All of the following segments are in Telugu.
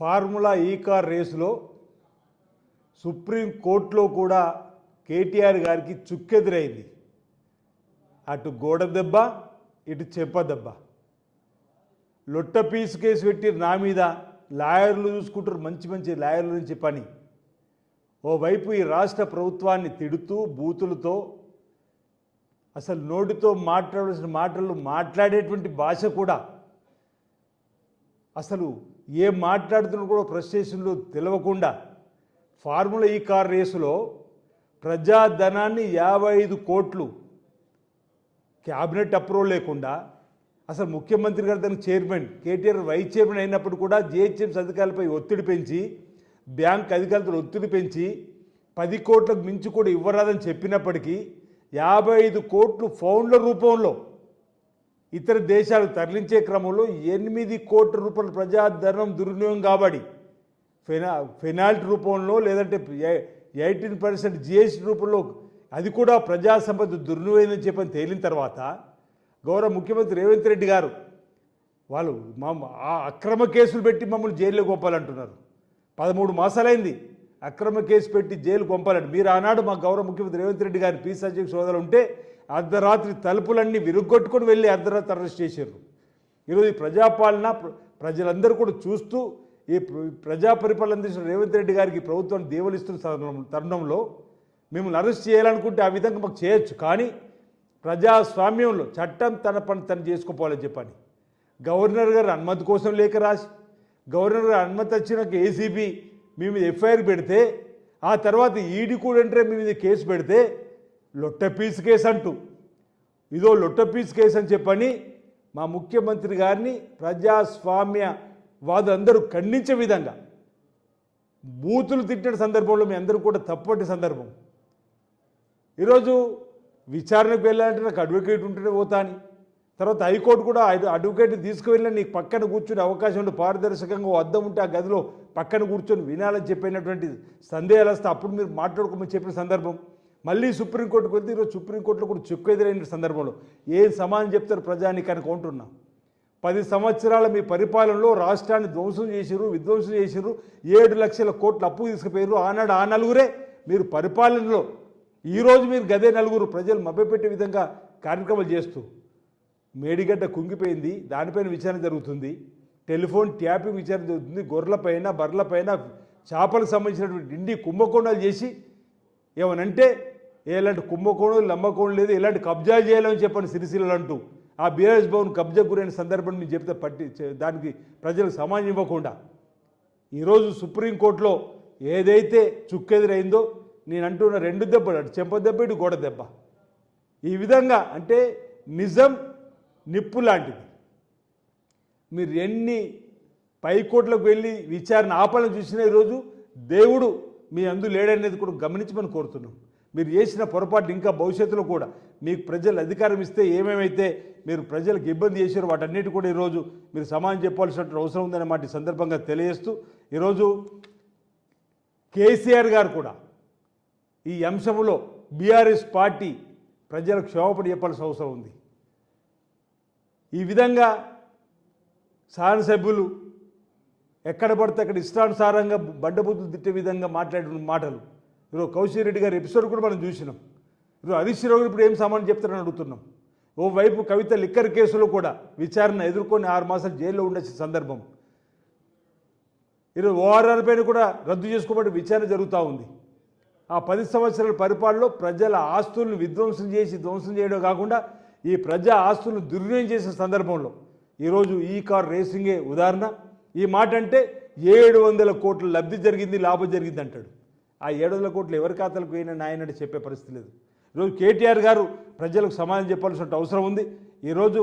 ఫార్ములా ఈ కార్ రేసులో సుప్రీం కోర్టులో కూడా కేటీఆర్ గారికి చుక్కెదురైంది. అటు గోడ దెబ్బ ఇటు చెప్ప దెబ్బ. లొట్ట పీసు కేసు పెట్టి నా మీద లాయర్లు చూసుకుంటారు మంచి మంచి లాయర్ల నుంచి పని ఓవైపు ఈ రాష్ట్ర ప్రభుత్వాన్ని తిడుతూ బూతులతో అసలు నోటితో మాట్లాడాల్సిన మాటలు మాట్లాడేటువంటి భాష కూడా అసలు ఏం మాట్లాడుతున్నా కూడా ఫ్రస్ట్రేషన్లు తెలవకుండా ఫార్ములా ఈ కార్ రేసులో ప్రజాధనాన్ని యాభై ఐదు కోట్లు క్యాబినెట్ అప్రూవల్ లేకుండా అసలు ముఖ్యమంత్రి గారు దానికి చైర్మన్ కేటీఆర్ వైస్ చైర్మన్ అయినప్పుడు కూడా జిహెచ్ఎంసీ అధికారులపై ఒత్తిడి పెంచి బ్యాంక్ అధికారులతో ఒత్తిడి పెంచి పది కోట్లకు మించి కూడా ఇవ్వరాదని చెప్పినప్పటికీ యాభై ఐదు కోట్లు ఫౌండ్ల రూపంలో ఇతర దేశాలు తరలించే క్రమంలో ఎనిమిది కోట్ల రూపాయల ప్రజాధనం దుర్వినియోగం కాబడి ఫెనా ఫెనాల్టీ రూపంలో లేదంటే ఎయిటీన్ పర్సెంట్ జిఎస్టీ రూపంలో అది కూడా ప్రజా సంపద దుర్వినియోగం చెప్పని తేలిన తర్వాత గౌరవ ముఖ్యమంత్రి రేవంత్ రెడ్డి గారు వాళ్ళు మా ఆ అక్రమ కేసులు పెట్టి మమ్మల్ని జైల్లో పంపాలంటున్నారు పదమూడు మాసాలైంది అక్రమ కేసు పెట్టి జైలు పంపాలంటే మీరు ఆనాడు మా గౌరవ ముఖ్యమంత్రి రేవంత్ రెడ్డి గారి పీ అధ్యక్ష సోదరులు ఉంటే అర్ధరాత్రి తలుపులన్నీ విరుగ్గొట్టుకొని వెళ్ళి అర్ధరాత్రి అరెస్ట్ చేశారు. ఈరోజు ప్రజాపాలన ప్రజలందరూ కూడా చూస్తూ ఈ ప్ర- ప్రజా పరిపాలన అందించిన రేవంత్ రెడ్డి గారికి ప్రభుత్వాన్ని దేవలిస్తున్న తరుణం- తరుణంలో మిమ్మల్ని అరెస్ట్ చేయాలనుకుంటే ఆ విధంగా మాకు చేయొచ్చు. కానీ ప్రజాస్వామ్యంలో చట్టం తన పని తను చేసుకోపోవాలని చెప్పని గవర్నర్ గారు అనుమతి కోసం లేఖ రాసి గవర్నర్ గారు అనుమతి వచ్చినాక ఏసీబీ మీ మీద ఎఫ్ఐఆర్ పెడితే ఆ తర్వాత ఈడీ కూడా అంటే మీ మీద కేసు పెడితే లొట్టపీస్ కేసు అంటూ. ఇదో లొట్టపీస్ కేసు అని చెప్పని మా ముఖ్యమంత్రి గారిని ప్రజాస్వామ్య వాదులందరూ ఖండించే విధంగా బూతులు తిట్టిన సందర్భంలో మీ అందరూ కూడా తప్పటి సందర్భం. ఈరోజు విచారణకు వెళ్ళాలంటే నాకు అడ్వకేట్ ఉంటేనే పోతాని తర్వాత హైకోర్టు కూడా అడ్వకేట్ తీసుకువెళ్ళిన నీకు పక్కన కూర్చునే అవకాశం ఉంటే పారదర్శకంగా అద్దం ఉంటే ఆ గదిలో పక్కన కూర్చొని వినాలని చెప్పినటువంటి సందేహాలు వస్తే అప్పుడు మీరు మాట్లాడుకోమని చెప్పిన సందర్భం. మళ్ళీ సుప్రీంకోర్టుకు వెళ్తే ఈరోజు సుప్రీంకోర్టులో కూడా చెక్కు ఎదురైన సందర్భంలో ఏం సమానం చెప్తారు ప్రజానికానికి ఉంటున్నా పది సంవత్సరాల మీ పరిపాలనలో రాష్ట్రాన్ని ధ్వంసం చేసిరు విధ్వంసం చేసిరు ఏడు లక్షల కోట్ల అప్పు తీసుకుపోయారు ఆనాడు ఆ నలుగురే. మీరు పరిపాలనలో ఈరోజు మీరు గదే నలుగురు ప్రజలు మభ్యపెట్టే విధంగా కార్యక్రమాలు చేస్తూ మేడిగడ్డ కుంగిపోయింది దానిపైన విచారణ జరుగుతుంది టెలిఫోన్ ట్యాపింగ్ విచారణ జరుగుతుంది గొర్రెలపైన బర్రెలపైన చేపలకు సంబంధించినటువంటి ఇండి కుంభకోణాలు చేసి ఏమనంటే ఎలాంటి కుంభకోణం లంబకోణం లేదు. ఎలాంటి కబ్జా చేయాలని చెప్పని సిరిసిల్లలు అంటూ ఆ బీఆర్ఎస్ భవన్ కబ్జా గురైన సందర్భం నేను చెప్తే పట్టి దానికి ప్రజలకు సమాజం ఇవ్వకుండా. ఈరోజు సుప్రీంకోర్టులో ఏదైతే చుక్కెదురైందో నేను అంటున్న రెండు దెబ్బలు అటు చెంప దెబ్బ ఇటు గోడ దెబ్బ. ఈ విధంగా అంటే నిజం నిప్పు లాంటిది. మీరు ఎన్ని పైకోట్లకు వెళ్ళి విచారణ ఆపాలని చూసినా ఈరోజు దేవుడు మీ అందు లేడనేది కూడా గమనించమని కోరుతున్నాం. మీరు చేసిన పొరపాటు ఇంకా భవిష్యత్తులో కూడా మీకు ప్రజలు అధికారం ఇస్తే ఏమేమైతే మీరు ప్రజలకు ఇబ్బంది చేశారో వాటన్నిటి కూడా ఈరోజు మీరు సమానం చెప్పాల్సిన అవసరం ఉందనే మాట సందర్భంగా తెలియజేస్తూ ఈరోజు కేసీఆర్ గారు కూడా ఈ అంశంలో బీఆర్ఎస్ పార్టీ ప్రజలకు క్షోభపడి చెప్పాల్సిన అవసరం ఉంది. ఈ విధంగా శాసనసభ్యులు ఎక్కడ పడితే అక్కడ ఇష్టానుసారంగా బండబుద్ధులు తిట్టే విధంగా మాట్లాడిన మాటలు ఈరోజు కౌశిక్ రెడ్డి గారి ఎపిసోడ్ కూడా మనం చూసినాం. ఈరోజు హరీష్ రావు ఇప్పుడు ఏం సమానం చెప్తారని అడుగుతున్నాం. ఓవైపు కవిత లిక్కర్ కేసులో కూడా విచారణ ఎదుర్కొని ఆరు మాసాలు జైల్లో ఉండాల్సిన సందర్భం. ఈరోజు ఓఆర్ఆర్ పైన కూడా రద్దు చేసుకోబట్టి విచారణ జరుగుతూ ఉంది. ఆ పది సంవత్సరాల పరిపాలనలో ప్రజల ఆస్తులను విధ్వంసం చేసి ధ్వంసం చేయడం కాకుండా ఈ ప్రజా ఆస్తులను దుర్వినియోగం చేసిన సందర్భంలో ఈరోజు ఈ కార్ రేసింగే ఉదాహరణ. ఈ మాట అంటే ఏడు వందల కోట్ల లబ్ధి జరిగింది లాభం జరిగింది అంటాడు ఆ ఏడు వందల కోట్లు ఎవరి ఖాతాలకు పోయినా నాయనని చెప్పే పరిస్థితి లేదు. ఈరోజు కేటీఆర్ గారు ప్రజలకు సమాధానం చెప్పాల్సిన అవసరం ఉంది. ఈరోజు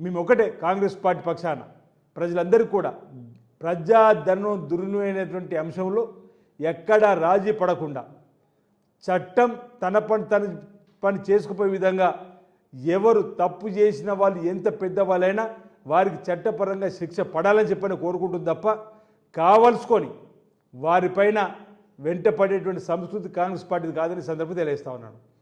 మేము ఒకటే కాంగ్రెస్ పార్టీ పక్షాన. ప్రజలందరికీ కూడా ప్రజాధనం దుర్వినియోగమైనటువంటి అంశంలో ఎక్కడా రాజీ పడకుండా చట్టం తన పని తన పని చేసుకుపోయే విధంగా ఎవరు తప్పు చేసిన వాళ్ళు ఎంత పెద్దవాళ్ళైనా వారికి చట్టపరంగా శిక్ష పడాలని చెప్పని కోరుకుంటుంది తప్ప కావలసుకొని వారిపైన వెంట పడేటువంటి సంస్కృతి కాంగ్రెస్ పార్టీది కాదని సందర్భం తెలియజేస్తా ఉన్నాను.